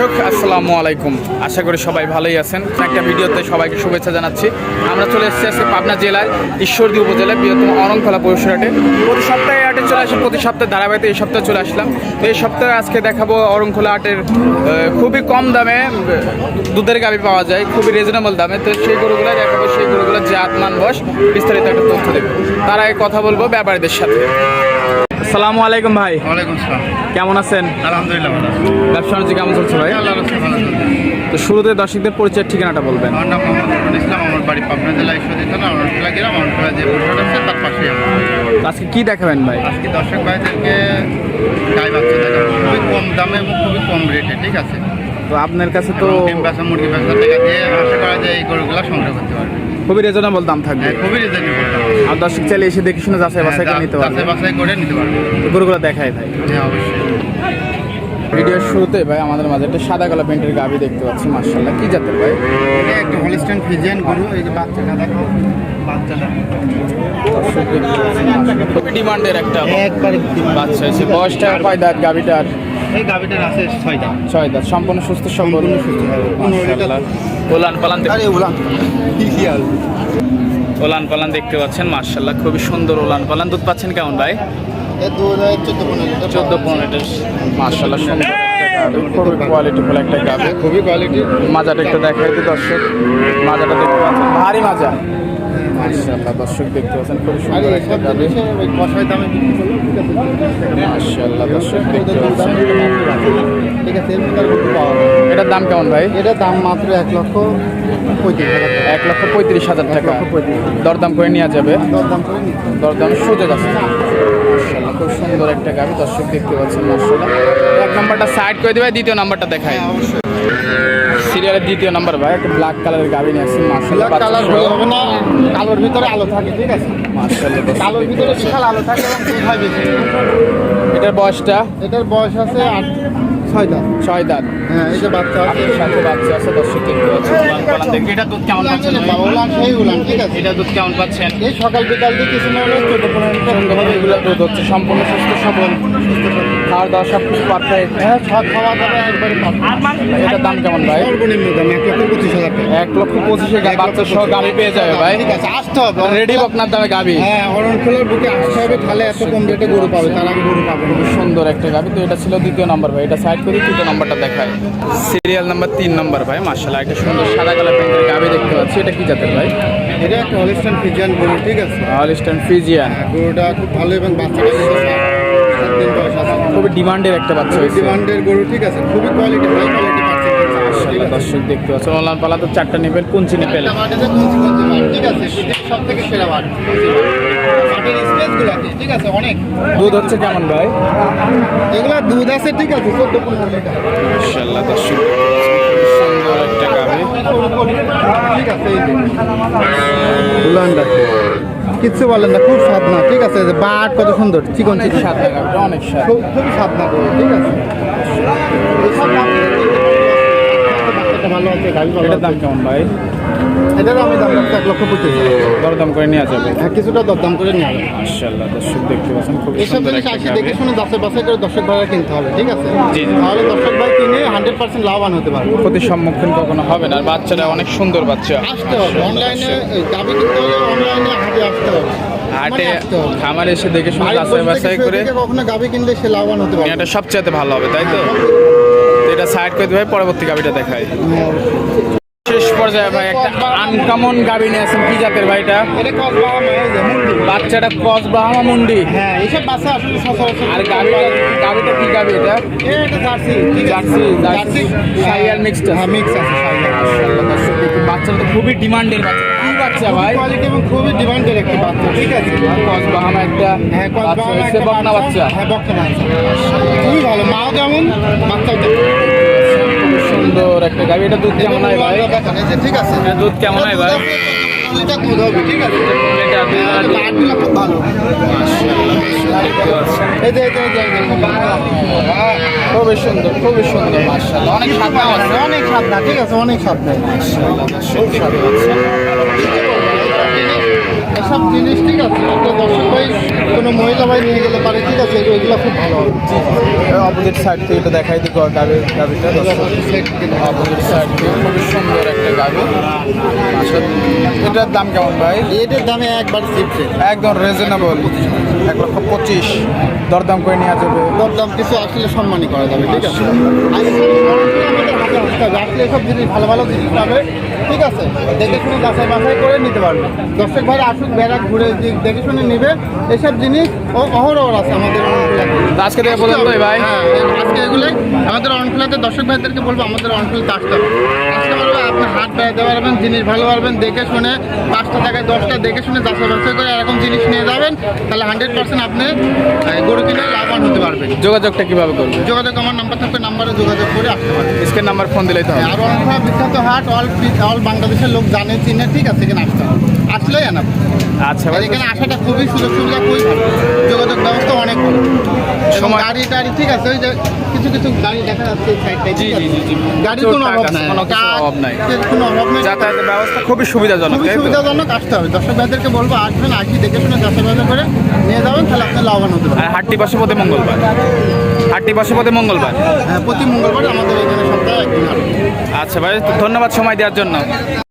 দর্শক আসসালামু আলাইকুম। আশা করি সবাই ভালোই আছেন। একটা ভিডিওতে সবাইকে শুভেচ্ছা জানাচ্ছি। আমরা চলে এসেছি আজকে পাবনা জেলার ঈশ্বরদী উপজেলার বৃহত্তম অরংখলা পৌরসুর হাটে প্রতি সপ্তাহে হাটে চলে আসি প্রতি সপ্তাহে ধারাবাহিক এই সপ্তাহে চলে আসলাম। তো এই সপ্তাহে আজকে দেখাবো অরংখোলা আহ, খুবই কম দামে দুধের গাবি পাওয়া যায় খুবই রিজনেবল দামে। তো সেই গরুগুলো দেখাবো সেই গরুগুলো যে আত্মান বস বিস্তারিত একটা তথ্য দেবে। তার কথা বলব ব্যাপারীদের সাথে। আসসালামু আলাইকুম ভাই। কেমন আছেন? আলহামদুলিল্লাহ ব্যবসা বাণিজ্য কেমন চলছে ভাই? তো শুরুতে দর্শকদের পরিচয়ের ঠিকানাটা বলবেন। আমার নাম মোহাম্মদ ইসলাম। আমার বাড়ি পাবনা জেলা ঈশ্বরদী থানা অরণখোলা গ্রাম অরণখোলা যে বোর্ড আছে তার পাশে আজকে কি দেখাবেন ভাই? আজকে দর্শক ভাইদেরকে গাই বাচ্চা খুবই কম দামে এবং খুবই কম রেটে ঠিক আছে? তো আপনার কাছে তো এবং ডিম বেচা মুরগি বেচা টাকা দিয়ে আশা করা যায় এই গরুগুলো সংগ্রহ করতে পারবে। খুবই রিজনেবল দাম থাকবে। হ্যাঁ খুবই রিজনেবল আর দর্শক চাইলে এসে দেখে শুনে যাচাই বাছাই করে নিতে পারবে। যাচাই বাছাই করে নিতে পারবে। গরুগুলো দেখাই ভাই। হ্যাঁ অবশ্যই। ভিডিওর শুরুতে ভাই আমাদের মাঝে একটা সাদা কালো পেন্টের গাবি দেখতে পাচ্ছি মার্শাল্লাহ কি জাতের ভাই? এটা একটা হলিস্টান ফিজিয়ান গরু এই যে বাচ্চাটা দেখো বাচ্চাটা। খুবই ডিমান্ডের একটা একবারে বাচ্চা আছে বয়সটা কয় দাঁত গাবিটার এই গাভিটার আছে ছয়টা। ছয় দাঁত সম্পূর্ণ সুস্থ সম্পূর্ণ সুস্থ। মাশাআল্লাহ। ওলান পালান আরে উলান কি কি আর ওলান পালান দেখতে পাচ্ছেন মার্শাল্লাহ খুবই সুন্দর ওলান পালান। দুধ পাচ্ছেন কেমন ভাই? চোদ্দ পনেরো লিটার। মার্শাল্লাহ সুন্দর খুবই কোয়ালিটি ফুল একটা গাভি। খুবই কোয়ালিটি মাজাটা একটু দেখাই দিই দর্শক। মাজাটা দেখতে পাচ্ছেন। ভারী মাজা। মার্শাল্লাহ দর্শক দেখতে পাচ্ছেন আরে সুন্দর একটা ওই কষায় দামে বিক্রি করলে মার্শাল্লাহ দর্শক দেখতে পাচ্ছেন। ঠিক আছে। এটার দাম কেমন ভাই? এটার দাম মাত্র এক লক্ষ এক লক্ষ পঁয়ত্রিশ হাজার টাকা। দরদাম করে নেওয়া যাবে। দরদাম করে দরদাম সুযোগ আছে। মার্শাল্লাহ খুব সুন্দর একটা গাভি দর্শক দেখতে পাচ্ছেন মার্শাল্লাহ এক নাম্বারটা সাইড করে দেবে দ্বিতীয় নাম্বারটা দেখাই হ্যাঁ অবশ্যই। সিরিয়ালের দ্বিতীয় নাম্বার ভাই একটা ব্ল্যাক কালারের গাড়ি নিয়ে আসছে মাসে ব্ল্যাক কালার হলে হবে না কালোর ভিতরে আলো থাকে ঠিক আছে? কালোর ভিতরে বিশাল আলো থাকে এবং বেশি এটার বয়সটা? এটার বয়স আছে আট ছয়টা ছয় দাঁত হ্যাঁ এই যে বাচ্চা আছে। সাথে বাচ্চা আছে দর্শক দেখতে পাচ্ছেন উলান পালান দেখতে এটা দুধ কেমন পাচ্ছেন? উলান সেই উলান ঠিক আছে। এটা দুধ কেমন পাচ্ছেন এই সকাল বিকাল দিয়ে কিছু না হলে চোদ্দ পনেরো লিটার সুন্দরভাবে এগুলো দুধ হচ্ছে সম্পূর্ণ সুস্থ সবল। খাওয়ার দাওয়া সব কিছু পারফেক্ট হ্যাঁ সব খাওয়া দাওয়া একবারে এটার দাম কেমন ভাই? সর্বনিম্ন দাম এক লক্ষ পঁচিশ হাজার টাকা। এক লক্ষ পঁচিশে গা- বাচ্চা সহ গাভি পেয়ে যাবে ভাই। ঠিক আছে আসতে হবে রেডি বকনার দামে গাভি হ্যাঁ অরণখোলার বুকে আসতে হবে তাহলে এত কম রেটে গরু পাবে তার গরু পাবে। খুব সুন্দর একটা গাভি তো এটা ছিল দ্বিতীয় নাম্বার ভাই এটা সাইড করি দুটো নাম্বারটা দেখায়। সিরিয়াল নাম্বার তিন নাম্বার ভাই মার্শাল্লাহ একটা সুন্দর সাদা কালার প্যান্টের গাবি দেখতে পাচ্ছি। এটা কি জাতের ভাই? এটা একটা অলিস্টান ফিজিয়ান গরু ঠিক আছে? অলিস্টান ফিজিয়ান হ্যাঁ, গরুটা খুব ভালো এবং বাচ্চাটা খুবই ডিমান্ডের একটা বাচ্চা ডিমান্ডের গরু ঠিক আছে? খুবই কোয়ালিটি হাই কোয়ালিটি মার্শাল্লাহ দর্শক দেখতে পাচ্ছেন। অনলাইন পালা তো চারটা নেবেন কোন চিনে পেলেন ঠিক আছে সব থেকে সেরা মাঠ ঠিক আছে অনেক। দুধ হচ্ছে কেমন ভাই? এগুলা দুধ আছে ঠিক আছে চোদ্দ পনেরো লিটার। মার্শাল্লাহ দর্শক। সুন্দর একটা গাভি ঠিক আছে। উলানটা। কিচ্ছু বলেন না খুব স্বাদ না ঠিক আছে বাট কত সুন্দর চিকন চিকন। স্বাদ না অনেক স্বাদ খুব স্বাদ না ঠিক আছে এসব দাম দিয়ে কিনতে পারব। বাচ্চাটা ভালো আছে গাড়ি ভালো এটার দাম কেমন ভাই? এটারও আমি দাম রাখছি এক লক্ষ পঁচিশ। দরদাম করে যাবে হ্যাঁ কিছুটা দরদাম করে নিয়ে যাবে মার্শাল্লাহ দর্শক দেখতে পাচ্ছেন খুব এসব সুন্দর জিনিস আসি দেখে শুনে দশে বাসে করে দর্শক কিনতে হবে ঠিক আছে? জি। তাহলে দর্শক ভাই কিনে হান্ড্রেড পার্সেন্ট লাভবান হতে পারবে। ক্ষতির সম্মুখীন কখনো হবে না আর বাচ্চাটা অনেক সুন্দর বাচ্চা। আসতে হবে অনলাইনে গাবি কিনতে হলে অনলাইনে হাটে আসতে হবে। হাটে মানে খামারে এসে দেখে শুনে বাড়ির যাচাই বসে বাছাই থেকে করে কখনো গাবি কিনলে সে লাভবান হতে পারবে। এটা সবচেয়ে ভালো হবে তাই তো? তো এটা সাইড করে দিবে পরবর্তী গাভিটা দেখায় শেষ পর্যায়ে ভাই একটা আনকমন গাভি নিয়ে আসেন কি জাতের ভাই এটা? এটা কস যে মুন্ডি। বাচ্চাটা হ্যাঁ এইসব বাচ্চা আসলে আর গাভিটা গাভিটা কি গাভি এটা? জার্সি জার্সি সাইয়ার মিক্সড হ্যাঁ মিক্স আছে বাচ্চাটা তো খুবই ডিমান্ডের বাচ্চা। বাচ্চা ভাই কোয়ালিটি এবং খুবই ডিমান্ডের একটা বাচ্চা ঠিক আছে ক্রস ব্রাহ্মা একটা হ্যাঁ কস বাচ্চা একটা বকনা বাচ্চা হ্যাঁ বকনা বাচ্চা খুবই ভালো মাও কেমন বাচ্চাও খুব সুন্দর একটা গাভি এটা দুধ কেমন হয় ভাই যে ঠিক আছে দুধ কেমন হয় ভাই এটা দুধ হবে ঠিক আছে এটা দুধ আর দুধ। লাটগুলো খুব ভালো এই যে এই যে খুবই সুন্দর খুবই সুন্দর মার্শাল্লাহ অনেক সাদা আছে অনেক স্বাদ ঠিক আছে অনেক স্বাদ না মাশাআল্লাহ, দর্শক এইসব জিনিস ঠিক আছে। একটা দর্শক ভাই কোনো মহিলা ভাই নিয়ে গেলে পারে ঠিক আছে এগুলো খুব ভালো হবে। অপোজিট সাইড থেকে এটা দেখাই দিই গাড়ি গাড়িটা অপোজিট সাইড থেকে খুবই সুন্দর একটা গাড়ি আচ্ছা এটার দাম কেমন ভাই? এটার দামে একবার চিপছে একদম রিজনেবল এক লক্ষ পঁচিশ। দরদাম করে নেওয়া যাবে। দরদাম কিছু আসলে সম্মানই করা যাবে ঠিক আছে? হবে। আসলে এসব জিনিস ভালো ভালো জিনিস পাবে ঠিক আছে? দেখে শুনে যাচাই বাছাই করে নিতে পারবে। দর্শক ভাই আসুক বেড়া ঘুরে দেখে শুনে নিবে। এসব জিনিস ও- অহরহ আছে আমাদের আজকে থেকে বলুন তো ভাই। হ্যাঁ আজকে এগুলোই আমাদের অনফুলাতে দর্শক ভাইদেরকে বলব আমাদের অনফুলাতে আসতে হবে। আসতে পারবে আপনি হাট বেড়াতে পারবেন জিনিস ভালো পারবেন দেখে শুনে পাঁচটা জায়গায় দশটা দেখে শুনে যাচাই বাছাই করে এরকম জিনিস নিয়ে যাবেন তাহলে হান্ড্রেড পার্সেন্ট আপনি গরু কিনে লাভবান হতে পারবেন। যোগাযোগটা কীভাবে করবে? যোগাযোগ আমার নাম্বার থাকবে নাম্বারে যোগাযোগ করে আসতে পারবেন। স্ক্রিন নাম্বার ফোন দিলেই তো আর অনফুলা বিখ্যাত হাট অল অল বাংলাদেশের লোক জানে চিনে ঠিক আছে এখানে আসতে হবে। আসলেই আনাব আচ্ছা এখানে আসাটা খুবই সুযোগ সুবিধা খুবই যোগাযোগ ব্যবস্থা অনেক ভালো। সময়- গাড়ি টাড়ি ঠিক আছে ওই যে কিছু কিছু গাড়ি দেখা যাচ্ছে জি, জি, জি, জি। গাড়ির কোনো অভাব নাই। অভাব নাই। কোনো অভাব নেই। যাতায়াতের ব্যবস্থা খুবই সুবিধাজনক খুবই? সুবিধাজনক আসতে হবে। দর্শক ভাইদেরকে বলব আসবেন আসি দেখে শুনে যাচাই বাছাই করে নিয়ে যাবেন তাহলে আপনি লাভবান হতে পারবেন। হাটটি বসে পথে মঙ্গলবার। হাটটি বসে প্রতি মঙ্গলবার। হ্যাঁ প্রতি মঙ্গলবার আমাদের এখানে সপ্তাহে একদিন আচ্ছা ভাই ধন্যবাদ সময় দেওয়ার জন্য।